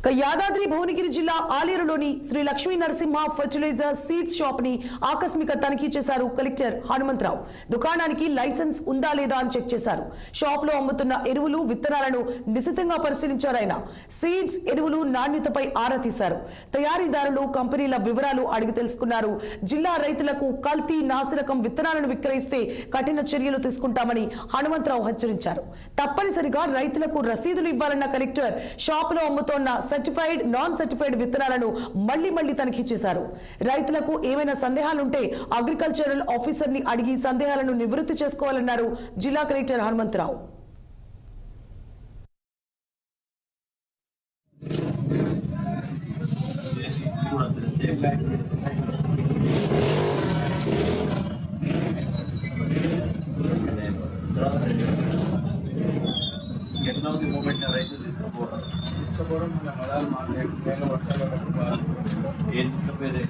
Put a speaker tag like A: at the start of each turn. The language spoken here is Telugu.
A: ఇక యాదాద్రి భువనగిరి జిల్లా ఆలేరులోని శ్రీ లక్ష్మీ నరసింహ ఫర్టిలైజర్ సీడ్స్ షాప్ని ఆకస్మిక తనిఖీ చేశారు కలెక్టర్ హనుమంతరావు. దుకాణానికి లైసెన్స్ ఉందా లేదా అని చెక్ చేశారు. షాప్లో అమ్ముతున్న ఎరువులు విత్తనాలను నిశితంగా పరిశీలించారు ఆయన. సీడ్స్ ఎరువులు నాణ్యతపై ఆరా తీశారు. తయారీదారులు కంపెనీల వివరాలు అడిగి తెలుసుకున్నారు. జిల్లా రైతులకు కల్తీ నాసిరకం విత్తనాలను విక్రయిస్తే కఠిన చర్యలు తీసుకుంటామని హనుమంతరావు హెచ్చరించారు. తప్పనిసరిగా రైతులకు రసీదులు ఇవ్వాలన్న కలెక్టర్ షాపులో అమ్ముతోన్న సర్టిఫైడ్ నాన్ సర్టిఫైడ్ విత్తనాలను మళ్ళీ మళ్ళీ తనిఖీ చేశారు. రైతులకు ఏమైనా సందేహాలుంటే అగ్రికల్చరల్ ఆఫీసర్ని అడిగి సందేహాలను నివృత్తి చేసుకోవాలన్నారు జిల్లా కలెక్టర్ హనుమంతరావు.
B: ఎట్లా ఉంది మూమెంట్ రైతులు తీసుకుపోవడం.
C: తీసుకోవడం మన మదాలు మార్కెట్ వర్షాలు
B: ఏం తీసుకుపోయేది?